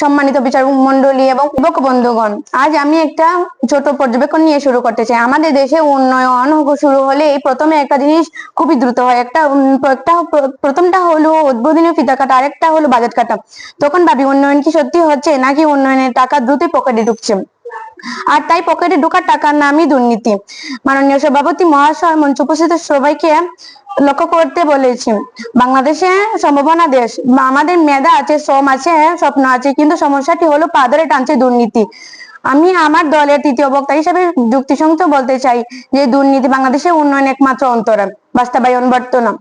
সম্মানিত বিচার মন্ডলী এবং যুবক বন্ধুগণ, আজ আমি একটা ছোট পর্যবেক্ষণ নিয়ে শুরু করতে চাই। আমাদের দেশে উন্নয়ন শুরু হলে এই প্রথমে একটা জিনিস খুবই দ্রুত হয়। একটা একটা, প্রথমটা হলো উদ্বোধনীয় ফিতা কাটা, আরেকটা হলো বাজেট কাটা। তখন ভাবি, উন্নয়ন কি সত্যি হচ্ছে? নাকি উন্নয়নের টাকা দ্রুতই পকেটে ঢুকছে? আর তাই পকেটে ঢোকার টাকার নামই দুর্নীতি। মাননীয় সভাপতি মহাশয় মঞ্চ উপস্থিত সবাইকে লক্ষ্য করতে বলেছি। বাংলাদেশে সম্ভাবনা দেশ। আমাদের মেধা আছে, শ্রম আছে, স্বপ্ন আছে, কিন্তু সমস্যাটি হলো পাদরে টানছে দুর্নীতি। আমি আমার দলের তৃতীয় বক্তা হিসেবে যুক্তিসঙ্গত বলতে চাই যে দুর্নীতি বাংলাদেশের উন্নয়ন একমাত্র অন্তরাল, বাস্তবায়ন বর্তমান।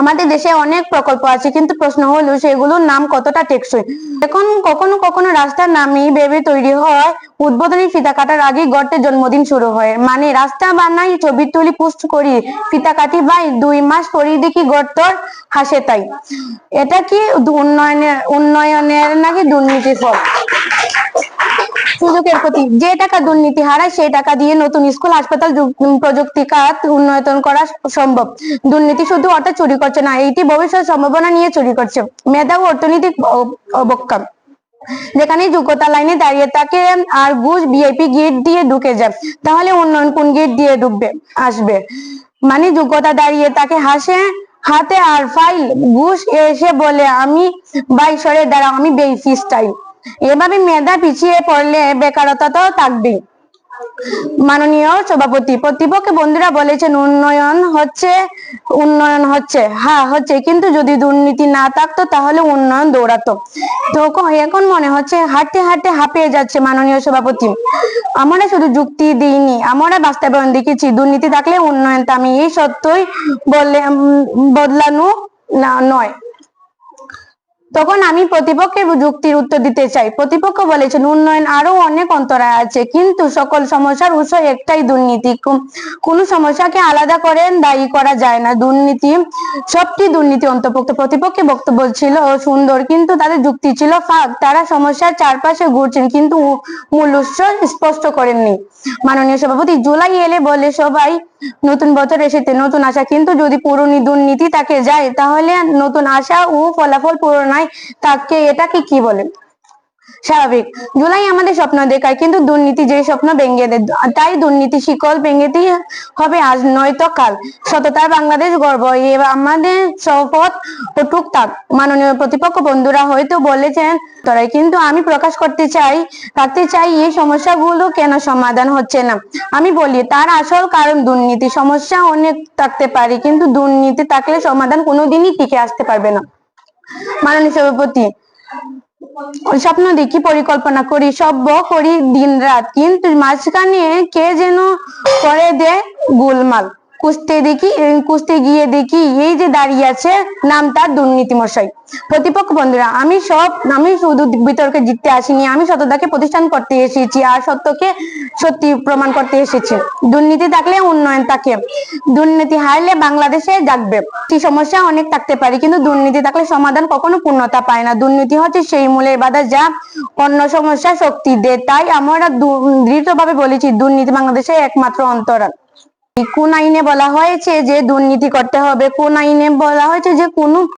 আমাদের দেশে অনেক প্রকল্প আছে, কিন্তু প্রশ্ন হলো সেগুলোর নাম কতটা টেকসই? এখন কখনো কখনো রাস্তার নামই ভেবে তৈরি হয়, উদ্বোধনী ফিতা কাটার আগে গর্তের জন্মদিন শুরু হয়। মানে রাস্তা বানাই ছবি তুলি, পোস্ট করি, ফিতা কাটি ভাই, দুই মাস পরেই দেখি গর্তর হাসে তাই। এটা কি উন্নয়নের উন্নয়নের নাকি দুর্নীতির ফল? সুযোগের প্রতি যে টাকা দুর্নীতি হারায়, সেই টাকা দিয়ে নতুন স্কুল, হাসপাতাল প্রযুক্তি খাত উন্নয়ন করা সম্ভব। দুর্নীতি শুধু অর্থাৎ চুরি করছে না, এইটি ভবিষ্যৎ সম্ভাবনা নিয়ে চুরি করছে। মেধা ও অর্থনৈতিক অ- অবক্ষয় যেখানে যোগ্যতা লাইনে দাঁড়িয়ে থাকে আর ঘুষ, ভিআইপি গেট দিয়ে ঢুকে যায়। তাহলে উন্নয়ন কোন গেট দিয়ে ঢুকবে, আসবে? মানে যোগ্যতা দাঁড়িয়ে তাকে হাসে, হাতে আর ফাইল, ঘুষ এসে বলে, আমি বাইশরের দ্বারা আমি বেশি স্টাইল। এভাবে মেধা পিছিয়ে পড়লে বেকারতা তো থাকবেই। মাননীয় সভাপতি, প্রতিপক্ষে বন্ধুরা বলেছেন, উন্নয়ন হচ্ছে উন্নয়ন হচ্ছে। হ্যাঁ হচ্ছে, কিন্তু যদি দুর্নীতি না থাকতো, তাহলে উন্নয়ন দৌড়াতো। তো এখন মনে হচ্ছে হাঁটতে হাঁটতে হাঁপিয়ে যাচ্ছে মাননীয় সভাপতি। আমরা শুধু যুক্তি দিইনি, আমরা বাস্তবায়ন দেখেছি। দুর্নীতি থাকলে উন্নয়ন থামি এই সত্যই বললে বদলানো না নয়। তখন আমি প্রতিপক্ষের যুক্তির উত্তর দিতে চাই। প্রতিপক্ষ বলেছেন, উন্নয়ন আরও অনেক অন্তরায় আছে, কিন্তু সকল সমস্যার উৎস একটাই দুর্নীতি। কোন- সমস্যাকে আলাদা করে দায়ী করা যায় না। দুর্নীতি, সবটি দুর্নীতি অন্তর্ভুক্ত। প্রতিপক্ষে বক্তব্য ছিল সুন্দর, কিন্তু তাদের যুক্তি ছিল ফাঁক। তারা সমস্যার চারপাশে ঘুরছেন, কিন্তু মূল উৎস স্পষ্ট করেননি। মাননীয় সভাপতি, জুলাই এলে বলে সবাই নতুন বছর এসেছে, নতুন আশা। কিন্তু যদি পুরনো দুর্নীতি তাকে যায়, তাহলে নতুন আশা ও ফলাফল পুরনায় তাকে এটাকে কি বলে? স্বাভাবিক। জুলাই আমাদের স্বপ্ন দেখায়, কিন্তু দুর্নীতি যে স্বপ্ন ভেঙে দেয়, তাই দুর্নীতি শিকল ভেঙেতেই হবে আজ, নয়তো কাল। সততার বাংলাদেশ গর্ব আমাদের শপথ অটুক থাক মাননীয় প্রতিপক্ষ বন্ধুরা হয়তো বলেছেন, তরাই কিন্তু আমি প্রকাশ করতে চাই, রাখতে চাই এই সমস্যাগুলো কেন সমাধান হচ্ছে না? আমি বলি, তার আসল কারণ দুর্নীতি। সমস্যা অনেক থাকতে পারে, কিন্তু দুর্নীতি থাকলে সমাধান কোনোদিনই টিকে আসতে পারবে না। মাননীয় সভাপতি স্বপ্ন দেখি পরিকল্পনা করি সব করি দিন রাত কিন্তু মাঝখানে কে যেন করে দেয় গোলমাল। কুস্তে দেখি কুস্তে গিয়ে দেখি, এই যে দাঁড়িয়ে আছে, নাম তার দুর্নীতি মশাই প্রতিপক্ষ বন্ধুরা, আমি সব, আমি শুধু বিতর্কে জিততে আসিনি, আমি সততাকে প্রতিষ্ঠান করতে এসেছি, আর সত্যকে সত্যি প্রমাণ করতে এসেছি। দুর্নীতি থাকলে উন্নয়ন থাকে। দুর্নীতি হারলে বাংলাদেশে জাগবে। কি সমস্যা অনেক থাকতে পারে, কিন্তু দুর্নীতি থাকলে সমাধান কখনো পূর্ণতা পায় না। দুর্নীতি হচ্ছে সেই মূলের বাধা যা অন্য সমস্যা শক্তি দেয়। তাই আমরা দৃঢ়ভাবে বলেছি, দুর্নীতি বাংলাদেশের একমাত্র অন্তরাল। কোন আইনে বলা হয়েছে যে দুর্নীতি করতে হবে কোন আইনে বলা হয়েছে যে কোনো